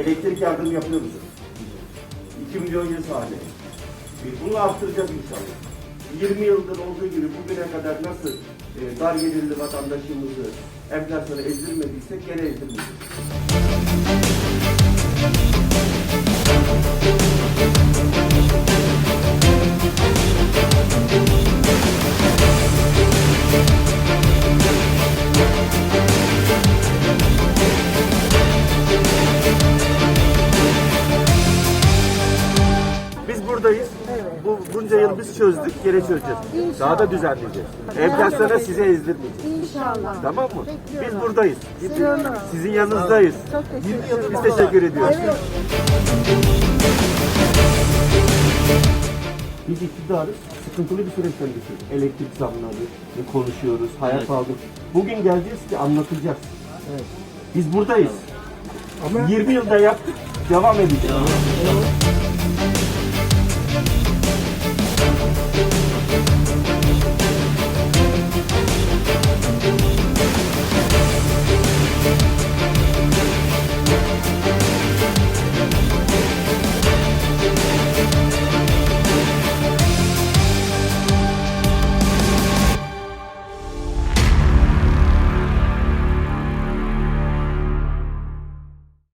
Elektrik yardımı yapıyoruz. 2 milyon yıl sade. Bunu arttıracağız inşallah. 20 yıldır olduğu gibi bugüne kadar nasıl e, dar gelirli vatandaşımızı enflasyona ezdirmediysek gene ezdirmeyeceğiz. Bunca yıl biz çözdük, geri çözeceğiz. Daha da düzenleyeceğiz. Enflasyona size ezdirmeyeceğiz. İnşallah. Tamam mı? Bekliyorum. Biz buradayız. Bekliyorum. Sizin yanınızdayız. Çok teşekkür ederim. Biz teşekkür ediyoruz. Evet. Biz iktidarız. Sıkıntılı bir süreçten geçiyoruz. Elektrik zamları, konuşuyoruz, hayat pahalı. Bugün geleceğiz ki anlatacağız. Biz buradayız. 20 yılda yaptık, devam edeceğiz.